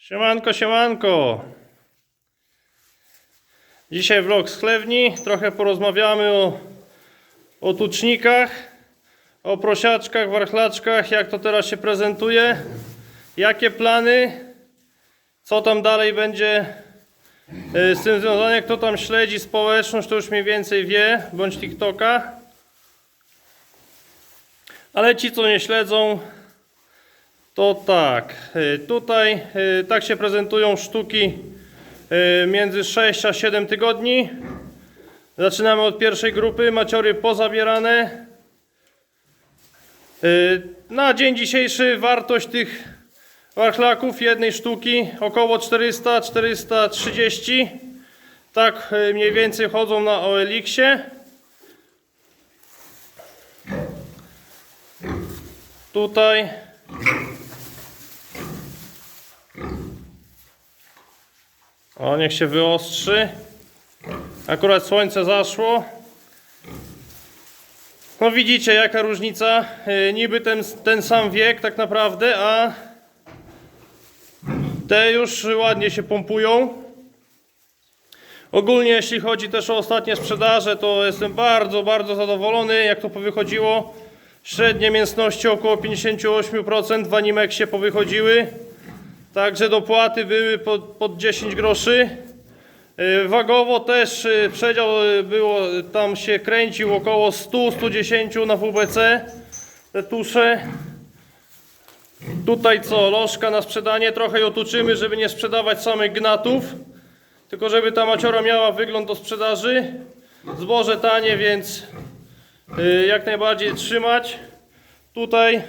Siemanko, siemanko. Dzisiaj vlog z chlewni. Trochę porozmawiamy o, o tucznikach, o prosiaczkach, warchlaczkach, jak to teraz się prezentuje, jakie plany, co tam dalej będzie e, z tym związane. Kto tam śledzi społeczność, to już mniej więcej wie, bądź TikToka. Ale ci, co nie śledzą, to tak, y, tutaj y, tak się prezentują sztuki y, między 6 a 7 tygodni. Zaczynamy od pierwszej grupy, maciory pozabierane. Na dzień dzisiejszy wartość tych warchlaków jednej sztuki około 400-430. Tak mniej więcej chodzą na OLX-ie. Tutaj O, niech się wyostrzy. Akurat słońce zaszło. No widzicie jaka różnica. Yy, niby ten, ten sam wiek tak naprawdę, a te już ładnie się pompują. Ogólnie jeśli chodzi też o ostatnie sprzedaże, to jestem bardzo, bardzo zadowolony jak to powychodziło. Średnie mięsności około 58%, w Animexie powychodziły. Także dopłaty były pod, pod 10 groszy. Yy, Wagowo też yy, przedział yy, było, tam się kręcił około 100-110 na WBC. Te tusze. Tutaj co, lożka na sprzedanie, trochę ją tuczymy, żeby nie sprzedawać samych gnatów. Tylko żeby ta maciora miała wygląd do sprzedaży. Zboże tanie, więc jak najbardziej trzymać. Tutaj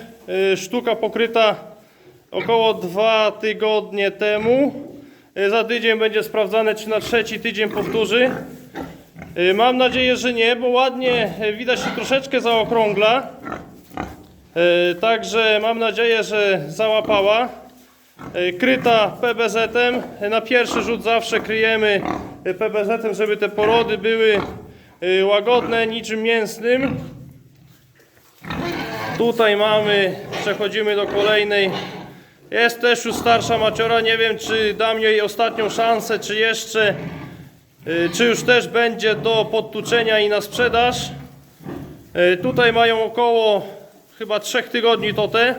sztuka pokryta około dwa tygodnie temu. Y, Za tydzień będzie sprawdzane, czy na trzeci tydzień powtórzy. Y, Mam nadzieję, że nie, bo ładnie y, widać się troszeczkę zaokrągla. Także mam nadzieję, że załapała. Kryta PBZ-em. Na pierwszy rzut zawsze kryjemy PBZ-em, żeby te porody były łagodne, niczym mięsnym. Tutaj mamy, przechodzimy do kolejnej. Jest też już starsza maciora, nie wiem czy dam jej ostatnią szansę, czy jeszcze, y, czy już też będzie do podtuczenia i na sprzedaż. Y, Tutaj mają około chyba 3 tygodni to te.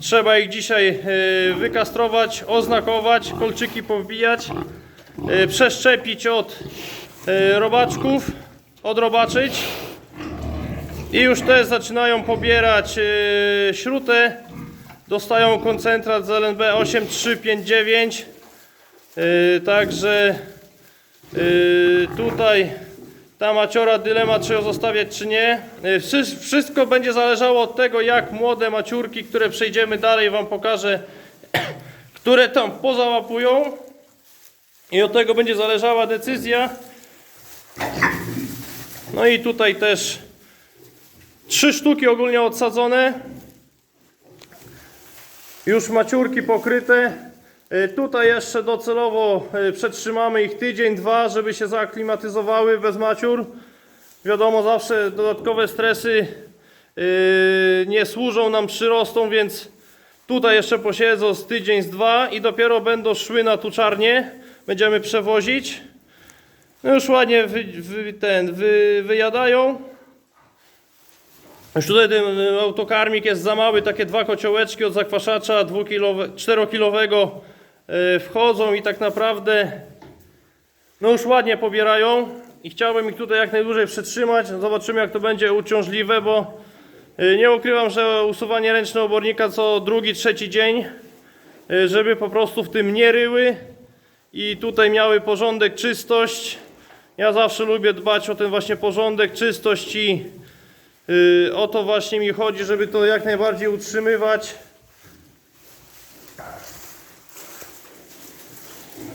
Trzeba ich dzisiaj y, wykastrować, oznakować, kolczyki powbijać, przeszczepić od robaczków, odrobaczyć. I już też zaczynają pobierać śrutę. Dostają koncentrat z LNB 8359. Yy, także yy, tutaj ta maciora dylemat czy ją zostawiać czy nie. Yy, wszy- wszystko będzie zależało od tego jak młode maciurki, które przejdziemy dalej wam pokażę, które tam pozałapują. I od tego będzie zależała decyzja. No i tutaj też Trzy sztuki ogólnie odsadzone. Już maciurki pokryte. Y, Tutaj jeszcze docelowo y, przetrzymamy ich tydzień, dwa, żeby się zaaklimatyzowały bez maciur. Wiadomo, zawsze dodatkowe stresy y, nie służą nam przyrostom, więc tutaj jeszcze posiedzą z tydzień, z dwa i dopiero będą szły na tuczarnię. Będziemy przewozić. No już ładnie wy, wy, ten, wy, wyjadają. Już tutaj ten y, autokarmik jest za mały, takie dwa kociołeczki od zakwaszacza 4-kilowego y, wchodzą i tak naprawdę no już ładnie pobierają i chciałbym ich tutaj jak najdłużej przytrzymać. Zobaczymy jak to będzie uciążliwe, bo y, nie ukrywam, że usuwanie ręczne obornika co drugi, trzeci dzień, żeby po prostu w tym nie ryły i tutaj miały porządek, czystość. Ja zawsze lubię dbać o ten właśnie porządek, czystość i o to właśnie mi chodzi, żeby to jak najbardziej utrzymywać.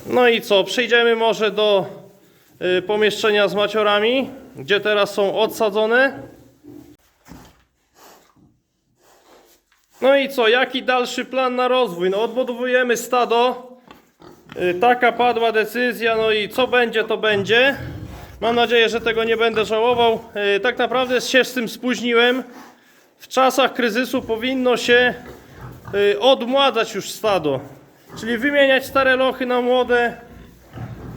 No i co? Przejdziemy może do yy, pomieszczenia z maciorami, gdzie teraz są odsadzone. No i co? Jaki dalszy plan na rozwój? No odbudowujemy stado. Yy, Taka padła decyzja, no i co będzie, to będzie. Mam nadzieję, że tego nie będę żałował. Yy, Tak naprawdę się z tym spóźniłem. W czasach kryzysu powinno się yy, odmładzać już stado. Czyli wymieniać stare lochy na młode,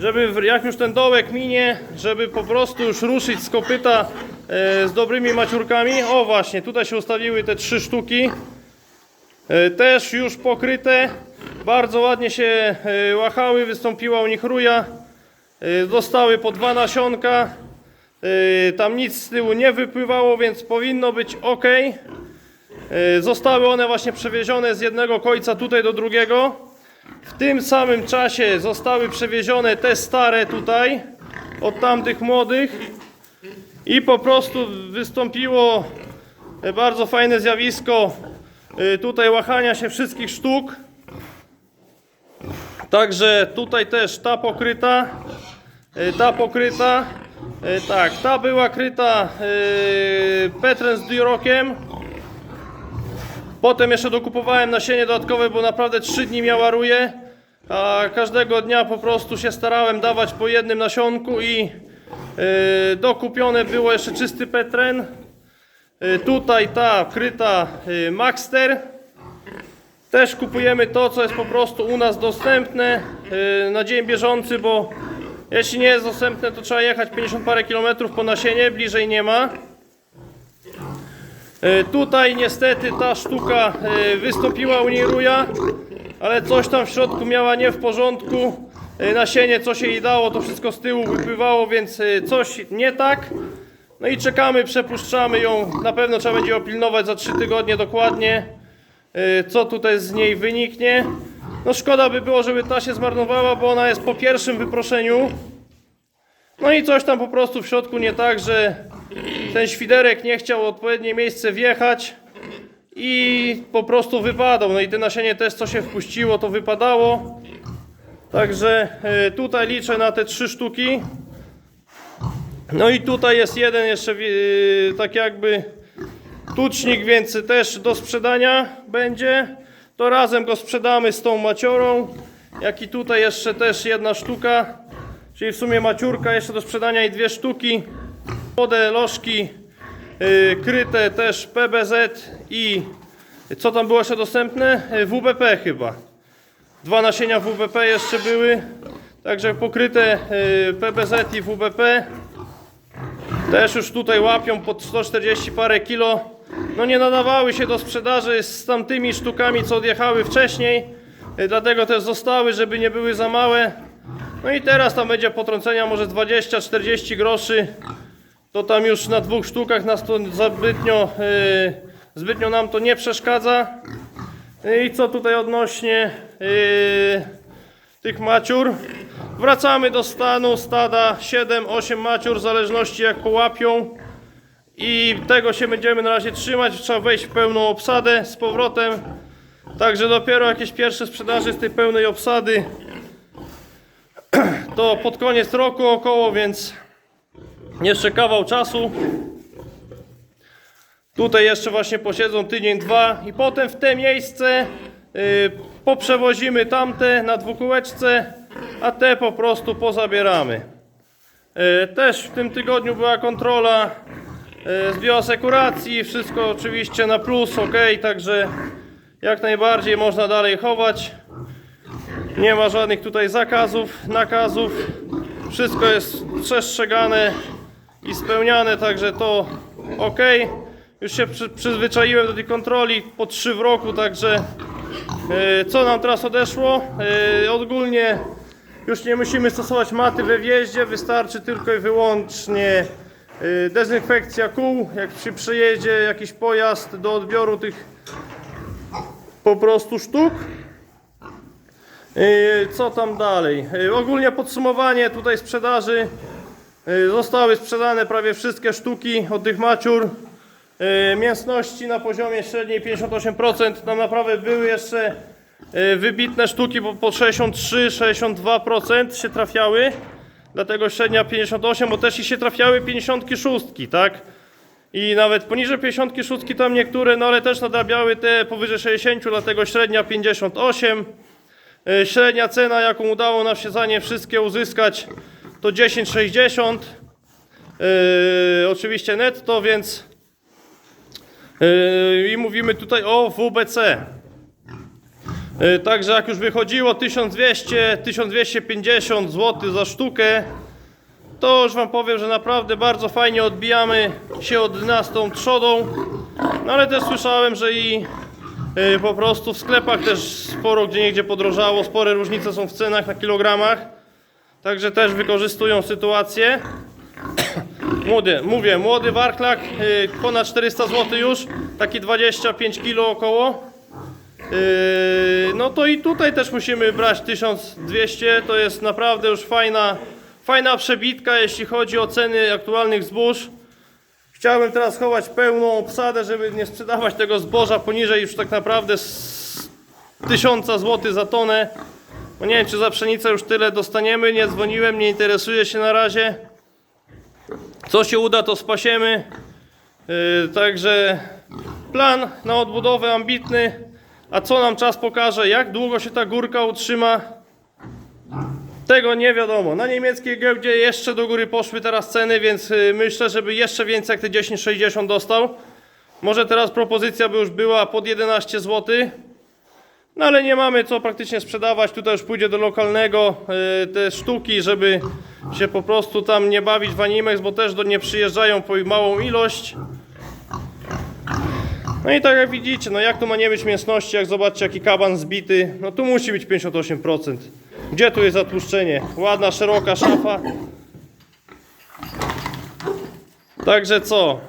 żeby jak już ten dołek minie, żeby po prostu już ruszyć z kopyta e, z dobrymi maciurkami. O właśnie, tutaj się ustawiły te trzy sztuki. E, Też już pokryte. Bardzo ładnie się e, łachały, wystąpiła u nich ruja. E, Dostały po dwa nasionka. E, Tam nic z tyłu nie wypływało, więc powinno być ok. E, Zostały one właśnie przewiezione z jednego końca tutaj do drugiego. W tym samym czasie zostały przewiezione te stare tutaj od tamtych młodych i po prostu wystąpiło bardzo fajne zjawisko tutaj łachania się wszystkich sztuk. Także tutaj też ta pokryta, ta pokryta, e, tak, ta była kryta e, Petrem z Durokiem. Potem jeszcze dokupowałem nasienie dodatkowe, bo naprawdę 3 dni miała ruje. A każdego dnia po prostu się starałem dawać po jednym nasionku i e, dokupione było jeszcze czysty Petren. E, tutaj ta kryta e, Maxter. Też kupujemy to, co jest po prostu u nas dostępne e, na dzień bieżący, bo jeśli nie jest dostępne, to trzeba jechać 50 parę kilometrów po nasienie, bliżej nie ma. E, Tutaj niestety ta sztuka e, wystąpiła u niej ruja, ale coś tam w środku miała nie w porządku. E, Nasienie, co się jej dało, to wszystko z tyłu wypływało, więc coś nie tak. No i czekamy, przepuszczamy ją. Na pewno trzeba będzie opilnować za 3 tygodnie dokładnie, co tutaj z niej wyniknie. No szkoda by było, żeby ta się zmarnowała, bo ona jest po pierwszym wyproszeniu. No i coś tam po prostu w środku nie tak, że ten świderek nie chciał w odpowiednie miejsce wjechać i po prostu wypadał. No i te nasienie też co się wpuściło, to wypadało. Także e, tutaj liczę na te trzy sztuki. No i tutaj jest jeden jeszcze e, tak jakby tucznik, więc też do sprzedania będzie. To razem go sprzedamy z tą maciorą. Jak i tutaj jeszcze też jedna sztuka. Czyli w sumie maciurka jeszcze do sprzedania i dwie sztuki. Młode lożki y, kryte też PBZ i co tam było jeszcze dostępne? Y, WBP chyba. Dwa nasienia WBP jeszcze były. Także pokryte y, PBZ i WBP. Też już tutaj łapią pod 140 parę kilo. No nie nadawały się do sprzedaży z tamtymi sztukami, co odjechały wcześniej. Y, Dlatego też zostały, żeby nie były za małe. No i teraz tam będzie potrącenia może 20-40 groszy. To tam już na dwóch sztukach nas to zbytnio, yy, zbytnio nam to nie przeszkadza. I co tutaj odnośnie tych maciur? Wracamy do stanu stada 7-8 maciur, w zależności jak połapią. I tego się będziemy na razie trzymać. Trzeba wejść w pełną obsadę z powrotem. Także dopiero jakieś pierwsze sprzedaży z tej pełnej obsady to pod koniec roku około, więc jeszcze kawał czasu. Tutaj jeszcze właśnie posiedzą tydzień, dwa i potem w te miejsce y, poprzewozimy tamte na dwukółeczce, a te po prostu pozabieramy. Y, też w tym tygodniu była kontrola y, z bioasekuracji, wszystko oczywiście na plus, ok, także jak najbardziej można dalej chować. Nie ma żadnych tutaj zakazów, nakazów. Wszystko jest przestrzegane i spełniane, także to ok. Już się przy, przyzwyczaiłem do tej kontroli po 3 w roku, także e, co nam teraz odeszło? E, ogólnie już nie musimy stosować maty we wjeździe, wystarczy tylko i wyłącznie e, dezynfekcja kół. Jak przy przyjeździe jakiś pojazd do odbioru tych po prostu sztuk. Yy, Co tam dalej? Yy, Ogólnie podsumowanie tutaj sprzedaży. Zostały sprzedane prawie wszystkie sztuki od tych maciur. Mięsności na poziomie średniej 58%. Tam naprawdę były jeszcze wybitne sztuki po, po 63-62% się trafiały. Dlatego średnia 58, bo też i się trafiały 56, tak? I nawet poniżej 56 tam niektóre, no ale też nadrabiały te powyżej 60, dlatego średnia 58. E, Średnia cena, jaką udało nam się za nie wszystkie uzyskać, to 10,60. Yy, oczywiście netto, więc yy, i mówimy tutaj o WBC. Y, Także jak już wychodziło 1200-1250 zł za sztukę, to już Wam powiem, że naprawdę bardzo fajnie odbijamy się od dna z tą trzodą. No ale też słyszałem, że i y, po prostu w sklepach też sporo gdzie niegdzie podrożało, spore różnice są w cenach na kilogramach. Także też wykorzystują sytuację. Młody, mówię, młody warklak, y, ponad 400 zł już, taki 25 kg około. Yy, no to i tutaj też musimy brać 1200, to jest naprawdę już fajna, fajna przebitka, jeśli chodzi o ceny aktualnych zbóż. Chciałbym teraz chować pełną obsadę, żeby nie sprzedawać tego zboża poniżej już tak naprawdę z 1000 zł za tonę. Bo nie wiem, czy za pszenicę już tyle dostaniemy, nie dzwoniłem, nie interesuję się na razie. Co się uda, to spasiemy. Yy, także plan na odbudowę ambitny. A co nam czas pokaże? Jak długo się ta górka utrzyma? Tego nie wiadomo. Na niemieckiej giełdzie jeszcze do góry poszły teraz ceny, więc y, myślę, żeby jeszcze więcej jak te 10,60 dostał. Może teraz propozycja by już była pod 11 zł. No ale nie mamy co praktycznie sprzedawać. Tutaj już pójdzie do lokalnego y, te sztuki, żeby się po prostu tam nie bawić w Animex, bo też do nie przyjeżdżają po małą ilość. No i tak jak widzicie, no jak to ma nie być mięsności, jak zobaczcie jaki kaban zbity, no tu musi być 58%. Gdzie tu jest zatłuszczenie? Ładna, szeroka szafa. Także co?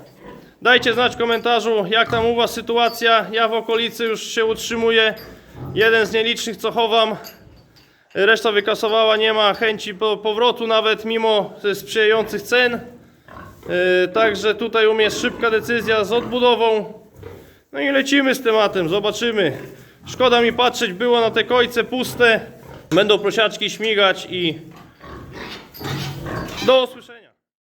Dajcie znać w komentarzu, jak tam u Was sytuacja. Ja w okolicy już się utrzymuję. Jeden z nielicznych, co chowam. Reszta wykasowała, nie ma chęci po- powrotu nawet mimo sprzyjających cen. Yy, Także tutaj u mnie szybka decyzja z odbudową. No i lecimy z tematem, zobaczymy. Szkoda mi patrzeć, było na te kojce puste. Będą prosiaczki śmigać i do usłyszenia.